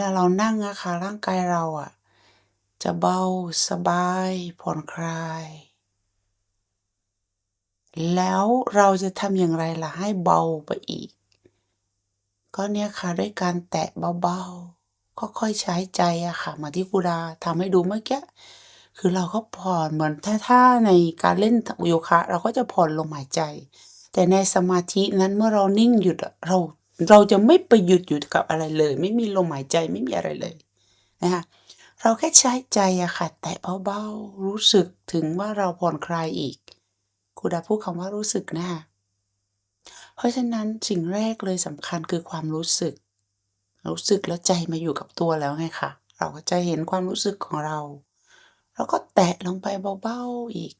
ลาเรานั่งอะค่ะร่างกายเราอะจะเบาสบายผ่อนคลาย แล้วเราจะทำอย่างไรล่ะให้เบาไปอีก ก็เนี่ยค่ะด้วยการแตะเบาๆค่อยๆใช้ใจอะค่ะเหมือนที่ครูดาทำให้ดูเมื่อกี้คือเราก็ผ่อนเหมือนถ้าถ้าในการเล่นโยคะ เราก็จะผ่อนลมหายใจ แต่ในสมาธินั้นเมื่อเรานิ่งหยุดเรา เราจะไม่ไปหยุดอยู่กับอะไรเลย ไม่มีลมหายใจไม่มีอะไรเลยนะคะเราแค่ใช้ใจอะค่ะ แตะเบาๆรู้สึกถึงว่าเราผ่อนคลายอีกครูดาพูดคำว่ารู้สึกนะคะเพราะฉะนั้นสิ่งแรกเลยสำคัญคือความรู้สึก รู้สึกแล้วใจมาอยู่กับตัวแล้วไงคะเราก็จะเห็นความรู้สึกของเรา แล้วก็แตะลงไปเบาๆอีก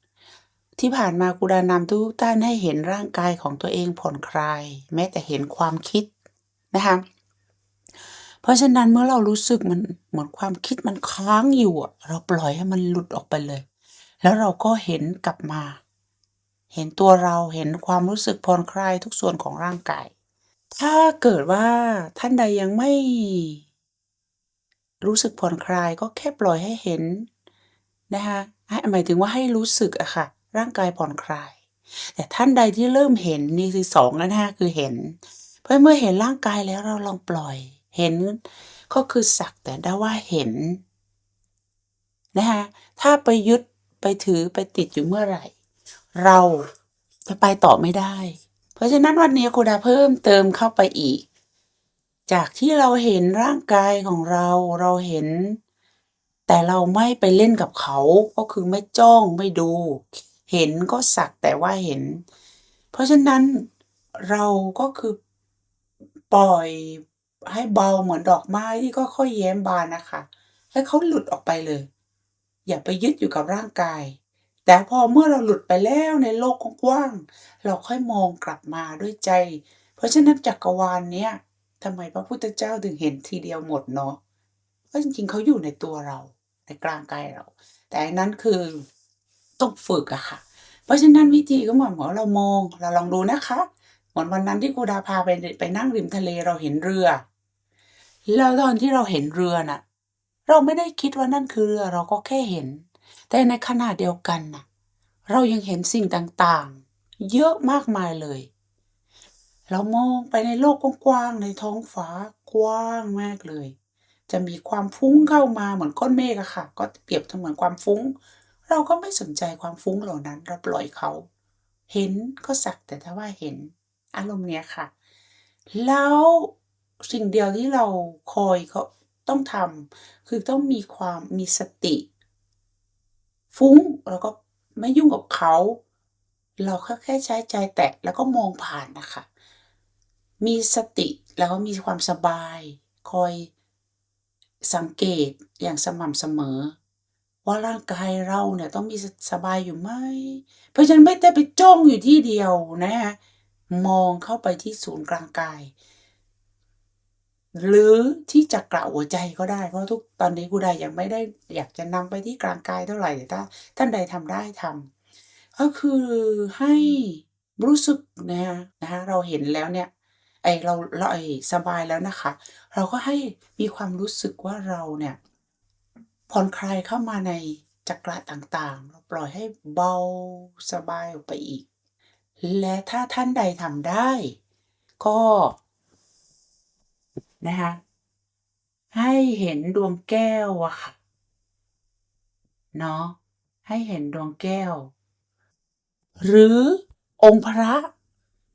ที่ผ่านมาครูดานำทุกท่านให้เห็นร่างกายของตัวเองผ่อนคลาย แม้แต่เห็นความคิดนะคะเพราะฉะนั้นเมื่อเรารู้สึกมันเหมือนความคิดมันค้างอยู่เราปล่อยให้มันหลุดออกไปเลย แล้วเราก็เห็นกลับมา เห็นตัวเราเห็นความรู้สึกผ่อนคลายทุกส่วนของร่างกาย ถ้าเกิดว่าท่านใดยังไม่ รู้สึกผ่อนคลายก็แค่ปล่อยให้เห็นนะคะหมายถึงว่าให้รู้สึกอะค่ะ ร่างกายผ่อนคลาย แต่ท่านใดที่เริ่มเห็นนี่คือสองแล้วนะคะคือเห็น เพราะเมื่อเห็นร่างกายแล้วเราลองปล่อย เห็นก็คือสักแต่ได้ว่าเห็นนะคะถ้าไปยึดไปถือไปติดอยู่เมื่อไหร่ เราจะไปต่อไม่ได้ เพราะฉะนั้นวันนี้ครูดาเพิ่มเติมเข้าไปอีก จากที่เราเห็นร่างกายของเราเราเห็น แต่เราไม่ไปเล่นกับเขา ก็คือไม่จ้องไม่ดู เห็นก็สักแต่ว่าเห็น เพราะฉะนั้นเราก็คือปล่อยให้เบาเหมือนดอกไม้ที่ก็ค่อยแย้มบานนะคะ ให้เขาหลุดออกไปเลย อย่าไปยึดอยู่กับร่างกาย แต่พอเมื่อเราหลุดไปแล้วในโลกกว้าง เราค่อยมองกลับมาด้วยใจ เพราะฉะนั้นจักรวาลเนี้ยทำไมพระพุทธเจ้าถึงเห็นทีเดียวหมดเนาะเพราะจริงๆเขาอยู่ในตัวเราในกลางกายเรา แต่นนั้นคือ ต้องฝึกอะค่ะ เพราะฉะนั้นวิธีก็เหมือนว่าเรามองเราลองดูนะคะ เหมือนวันนั้นที่ครูดาพาไปไปนั่งริมทะเลเราเห็นเรือ แล้วตอนที่เราเห็นเรือน่ะ เราไม่ได้คิดว่านั่นคือเรือเราก็แค่เห็น แต่ในขณะเดียวกันน่ะ เรายังเห็นสิ่งต่างๆ เยอะมากมายเลย เรามองไปในโลกกว้างๆในท้องฟ้ากว้างมากเลยจะมีความฟุ้งเข้ามาเหมือนก้อนเมฆอะค่ะ ก็เปรียบเสมือนความฟุ้ง เราก็ไม่สนใจความฟุ้งเหล่านั้นเราปล่อยเขา เห็นก็สักแต่ถ้าว่าเห็นอารมณ์เนี้ยค่ะ แล้วสิ่งเดียวที่เราคอยเขาต้องทำคือต้องมีความมีสติ ฟุ้งเราก็ไม่ยุ่งกับเขา เราแค่แค่ใช้ใจแตะแล้วก็มองผ่านนะคะ มีสติแล้วก็มีความสบาย คอยสังเกตอย่างสม่ำเสมอ ว่าร่างกายเราเนี่ยต้องมีสบายอยู่ไหม เพราะฉะนั้นไม่ได้ไปจ้องอยู่ที่เดียวนะคะมองเข้าไปที่ศูนย์กลางกาย หรือที่จักระหัวใจก็ได้ เพราะทุกตอนนี้กูได้ยังไม่ได้อยากจะนำไปที่กลางกายเท่าไหร่แต่ถ้าท่านใดทำได้ทำก็คือให้รู้สึกนะคะนะคะเราเห็นแล้วเนี่ยไอเราเราไอสบายแล้วนะคะ เราก็ให้มีความรู้สึกว่าเราเนี่ย ผ่อนคลายเข้ามาในจักระต่างๆ เราปล่อยให้เบาสบายออกไปอีก และถ้าท่านใดทำได้ ก็นะคะให้เห็นดวงแก้วอะค่ะเนาะให้เห็นดวงแก้ว หรือองค์พระ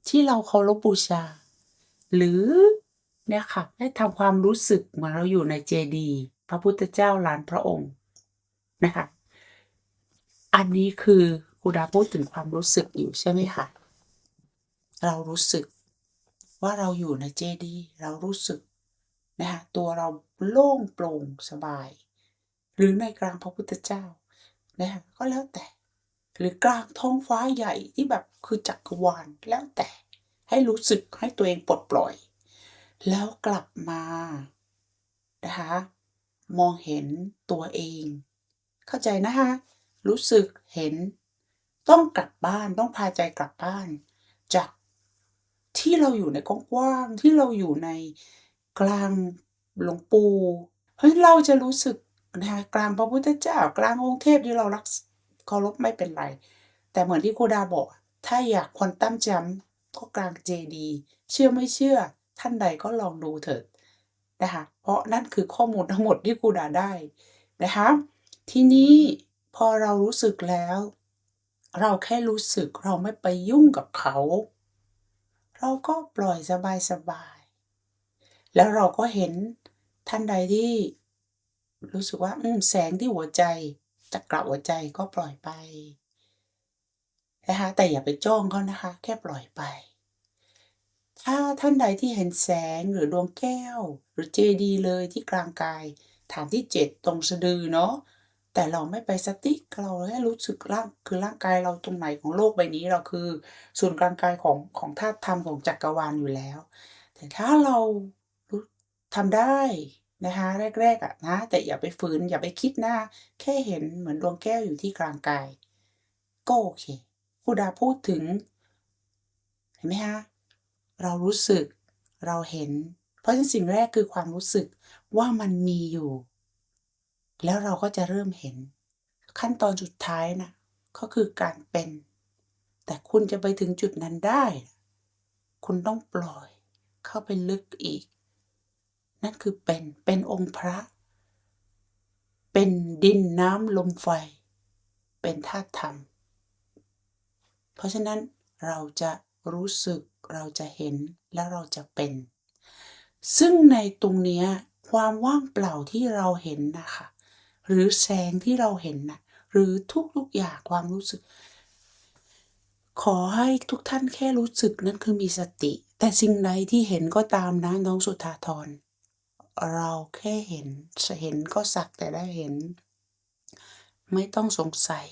ที่เราเคารพบูชา หรือเนี่ยค่ะให้ทำความรู้สึกเหมือนเราอยู่ในเจดีย์ พระพุทธเจ้าลานพระองค์นะคะ อันนี้คือครูดาพูดถึงความรู้สึกอยู่ใช่ไหมคะเรารู้สึกว่าเราอยู่ในเจดีเรารู้สึกนะคะตัวเราโล่งโปร่งสบาย หรือในกลางพระพุทธเจ้านะคะก็แล้วแต่ หรือกลางท้องฟ้าใหญ่ที่แบบคือจักรวาลแล้วแต่ ให้รู้สึกให้ตัวเองปลดปล่อย แล้วกลับมานะคะ มองเห็นตัวเอง เข้าใจนะคะรู้สึกเห็น ต้องกลับบ้านต้องพาใจกลับบ้าน จากที่เราอยู่ในกว้างที่เราอยู่ในกลางหลวงปู่เฮ้ยเราจะรู้สึกนะกลางพระพุทธเจ้ากลางองค์เทพที่เรารักเคารพไม่เป็นไร แต่เหมือนที่คดาบอก ถ้าอยากควอนตัมจัมก็กลางเจดี เชื่อไม่เชื่อ ท่านใดก็ลองดูเถิด นะคะเพราะนั่นคือข้อมูลทั้งหมดที่ครูดาได้นะคะทีนี้พอเรารู้สึกแล้ว เราแค่รู้สึกเราไม่ไปยุ่งกับเขา เราก็ปล่อยสบายๆแล้วเราก็เห็นท่านใดที่รู้สึกว่า อืมแสงที่หัวใจจะกลับหัวใจก็ปล่อยไปนะคะแต่อย่าไปจ้องเขานะคะ แค่ปล่อยไป ถ้าท่านใดที่เห็นแสงหรือดวงแก้ว หรือเจดีเลยที่กลางกาย ฐานที่ 7 ตรงสะดือเนาะแต่เราไม่ไปสติ๊กเราแค่รู้สึกร่างคือร่างกายเราตรงไหนของโลกใบนี้เราคือศูนกลางกายของของธาตุธรรมของจักรวาลอยู่แล้ว แต่ถ้าเรารู้ทำได้นะคะแรกๆอะนะแต่อย่าไปฝืนอย่าไปคิดนะแค่เห็นเหมือนดวงแก้วอยู่ที่กลางกาย ก็โอเคครูดาพูดถึง เห็นไหมคะ เรารู้สึก เราเห็น เพราะฉะนั้นสิ่งแรกคือความรู้สึกว่ามันมีอยู่ แล้วเราก็จะเริ่มเห็น ขั้นตอนสุดท้ายน่ะก็คือการเป็น แต่คุณจะไปถึงจุดนั้นได้ คุณต้องปล่อย เข้าไปลึกอีก นั่นคือเป็น เป็นองค์พระ เป็นดินน้ำลมไฟ เป็นธาตุธรรม เพราะฉะนั้นเราจะรู้สึก เราจะเห็นแล้วเราจะเป็น ซึ่งในตรงนี้ความว่างเปล่าที่เราเห็นนะคะหรือแสงที่เราเห็นนะหรือทุกๆอย่างความรู้สึก ขอให้ทุกท่านแค่รู้สึกนั่นคือมีสติ แต่สิ่งใดที่เห็นก็ตามนะน้องสุธาธรเราแค่เห็นเห็นก็สักแต่ได้เห็น ไม่ต้องสงสัย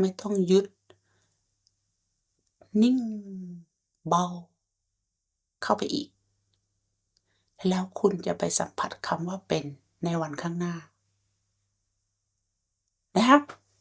ไม่ต้องยึด นิ่งเบา เข้าไปอีก แล้วคุณจะไปสัมผัสคำว่าเป็นในวันข้างหน้านะครับ